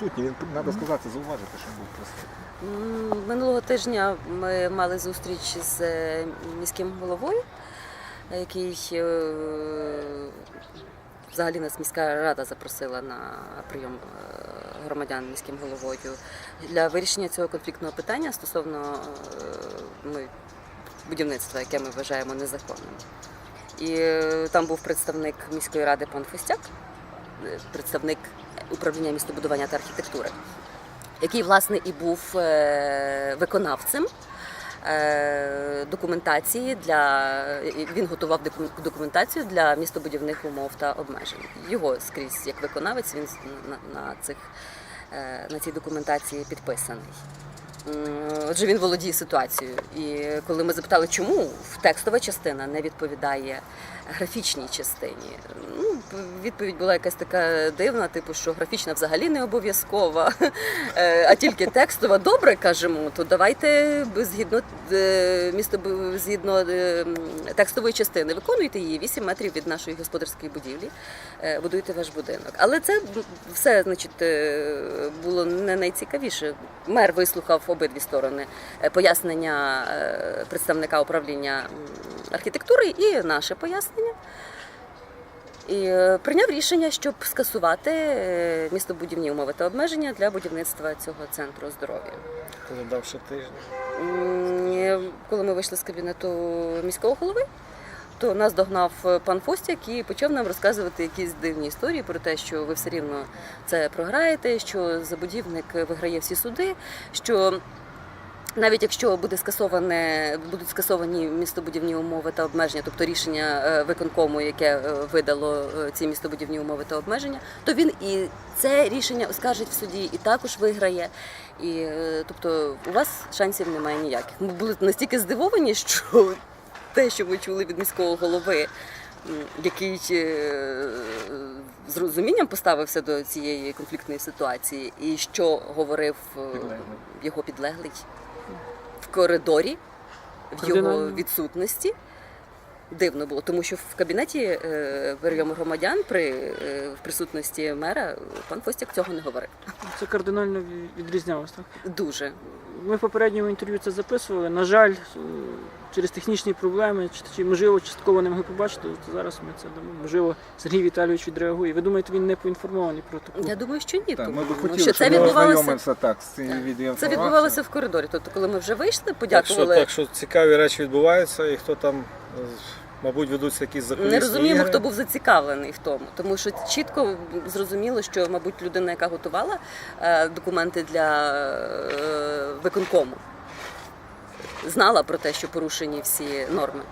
Сутні, він треба сказати, зауважити, що був присутній. Минулого тижня ми мали зустріч з е, міським головою, який е, взагалі нас міська рада запросила на прийом е, громадян міським головою для вирішення цього конфліктного питання стосовно будівництва, яке ми вважаємо незаконним. І там був представник міської ради пан Фостяк, представник управління містобудування та архітектури який власне і був е, виконавцем е, документації для він готував документацію для містобудівних умов та обмежень. Його скрізь як виконавець він на, цих е, на цій документації підписаний. М, Отже, він володіє ситуацією. І коли ми запитали, чому текстова частина не відповідає графічній частині, ну, відповідь була якась така дивна, типу, що графічна взагалі не обов'язкова, е, а тільки текстова. Добре, кажемо, то давайте згідно е, місто згідно е, текстової частини виконуйте її 8 метрів від нашої господарської будівлі, е, будуйте ваш будинок. Але це все, значить, е, було не найцікавіше. Мер вислухав обидві сторони е, пояснення е, представника управління архітектури і наше пояснення. І е, прийняв рішення, щоб скасувати містобудівні умови та обмеження для будівництва цього центру здоров'я. Коли дав ще тиждень. Коли ми вийшли з кабінету міського голови, то нас догнав е, пан Фостяк і почав нам розказувати якісь дивні історії про те, що ви все рівно це програєте, що забудівник виграє всі суди, що навіть якщо буде скасоване, будуть скасовані містобудівні умови та обмеження, тобто рішення е, виконкому, яке е, видало ці містобудівні умови та обмеження, то він і це рішення оскаржить в суді і також виграє. І тобто у вас шансів немає ніяких. Ми були настільки здивовані, що те, що ми чули від міського голови, який е, з розумінням поставився до цієї конфліктної ситуації, і що говорив е, Підлеглий. його підлеглий в коридорі, в його відсутності. Дивно було, тому що в кабінеті е, прийому громадян при е, в присутності мера пан Фостяк цього не говорив. Це кардинально ві- відрізнялось, так? Дуже Ми в попередньому інтерв'ю це записували. На жаль, через технічні проблеми, чи, чи можливо частково не могли побачити, то зараз ми це дамо. Можливо, Сергій Віталійович відреагує. Ви думаєте, він не поінформований про таку? я думаю, що ні. Так, тому ми би що хотіли, це щоб ми відбувалося. так з цією Так. Це відеоінформацією. відбувалося в коридорі. Тобто, коли ми вже вийшли, Так що, подякували. так що цікаві речі відбуваються, і хто там, е, мабуть, ведуться якісь закулісні Не розуміємо, ігри. хто був зацікавлений в тому, тому що чітко зрозуміло, що, мабуть, людина, яка готувала е, документи для е, виконкому, знала про те, що порушені всі норми.